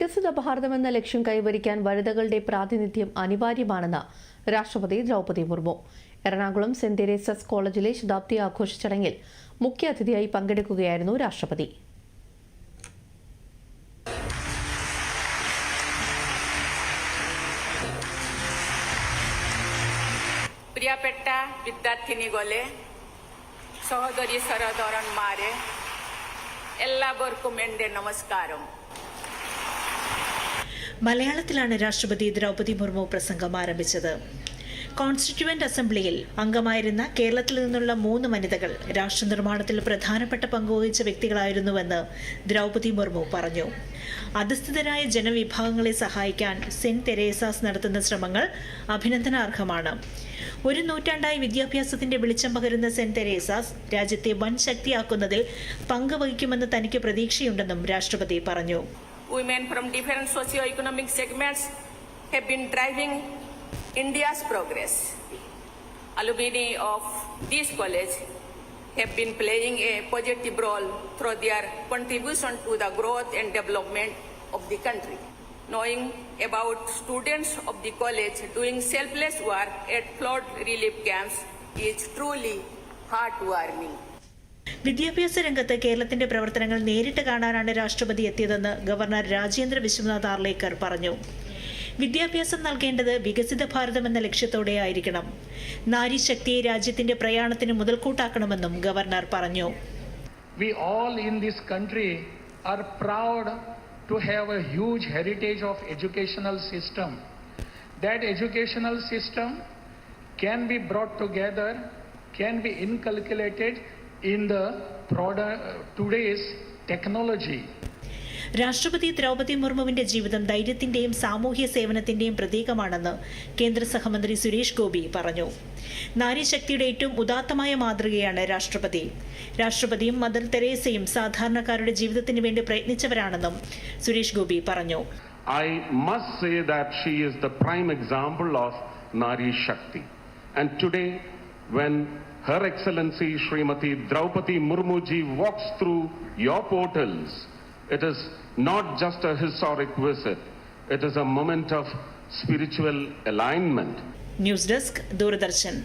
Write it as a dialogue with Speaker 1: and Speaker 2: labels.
Speaker 1: വികസിത ഭാരതമെന്ന ലക്ഷ്യം കൈവരിക്കാൻ വനിതകളുടെ പ്രാതിനിധ്യം അനിവാര്യമാണെന്ന് രാഷ്ട്രപതി ദ്രൗപദി മുർമു. എറണാകുളം സെന്റ് തെരേസസ് കോളേജിലെ ശതാബ്ദി ആഘോഷ ചടങ്ങിൽ മുഖ്യാതിഥിയായി പങ്കെടുക്കുകയായിരുന്നു രാഷ്ട്രപതി.
Speaker 2: പ്രിയപ്പെട്ട വിദ്യാർത്ഥിനികളെ സഹോദരി സഹോദരന്മാരെ എല്ലാവർക്കും എന്റെ നമസ്കാരം.
Speaker 3: മലയാളത്തിലാണ് രാഷ്ട്രപതി ദ്രൗപദി മുർമു പ്രസംഗം ആരംഭിച്ചത്. കോൺസ്റ്റിറ്റ്യൂവന്റ് അസംബ്ലിയിൽ അംഗമായിരുന്ന കേരളത്തിൽ നിന്നുള്ള മൂന്ന് വനിതകൾ രാഷ്ട്രനിർമ്മാണത്തിൽ പ്രധാനപ്പെട്ട പങ്കുവഹിച്ച വ്യക്തികളായിരുന്നുവെന്ന് ദ്രൗപദി മുർമു പറഞ്ഞു. അധസ്ഥിതരായ ജനവിഭാഗങ്ങളെ സഹായിക്കാൻ സെന്റ് തെരേസാസ് നടത്തുന്ന ശ്രമങ്ങൾ അഭിനന്ദനാർഹമാണ്. ഒരു നൂറ്റാണ്ടായി വിദ്യാഭ്യാസത്തിന്റെ വെളിച്ചം പകരുന്ന സെന്റ് തെരേസാസ് രാജ്യത്തെ വൻ ശക്തിയാക്കുന്നതിൽ പങ്കുവഹിക്കുമെന്ന് തനിക്ക് പ്രതീക്ഷയുണ്ടെന്നും രാഷ്ട്രപതി പറഞ്ഞു.
Speaker 2: Women from different socio-economic segments have been driving India's progress. Alumni of this college have been playing a positive role through their contribution to the growth and development of the country. Knowing about students of the college doing selfless work at flood relief camps is truly heartwarming.
Speaker 3: വിദ്യാഭ്യാസ രംഗത്ത് കേരളത്തിന്റെ പ്രവർത്തനങ്ങൾ നേരിട്ട് കാണാനാണ് രാഷ്ട്രപതി എത്തിയതെന്ന് governor Rajendra Vishwanath Arlekar പറഞ്ഞു. വിദ്യാഭ്യാസം നൽകേണ്ടത് വികസിത ഭാരതം എന്ന ലക്ഷ്യത്തോടെ ആയിരിക്കണം. നാരീശക്തിയെ രാജ്യത്തിന്റെ പ്രയാണത്തിന് മുതൽക്കൂട്ടാക്കണമെന്നും ഗവർണർ പറഞ്ഞു.
Speaker 4: We all in this country are proud to have a huge heritage of educational system. That educational system can be brought together, can be inculcated in the today's technology.
Speaker 3: രാഷ്ട്രപതി ദ്രൗപദി മുർമുവിന്റെ ജീവിതം ധൈര്യത്തിന്റെയും സാമൂഹ്യ സേവനത്തിന്റെയും പ്രതീകമാണെന്ന് കേന്ദ്ര സഹമന്ത്രി സുരേഷ് ഗോപി പറഞ്ഞു നാരീശക്തിയുടെ ഏറ്റവും ഉദാത്തമായ മാതൃകയാണ് രാഷ്ട്രപതി രാഷ്ട്രപതിയും മദർ തെരേസയും സാധാരണക്കാരുടെ ജീവിതത്തിന് വേണ്ടി പ്രയത്നിച്ചവരാണെന്നും സുരേഷ് ഗോപി പറഞ്ഞു
Speaker 5: I must say that she is the prime example of Nari Shakti. And today, when Her Excellency Srimati Draupadi Murmuji walks through your portals, it is not just a historic visit, it is a moment of spiritual alignment.
Speaker 3: News desk Doordarshan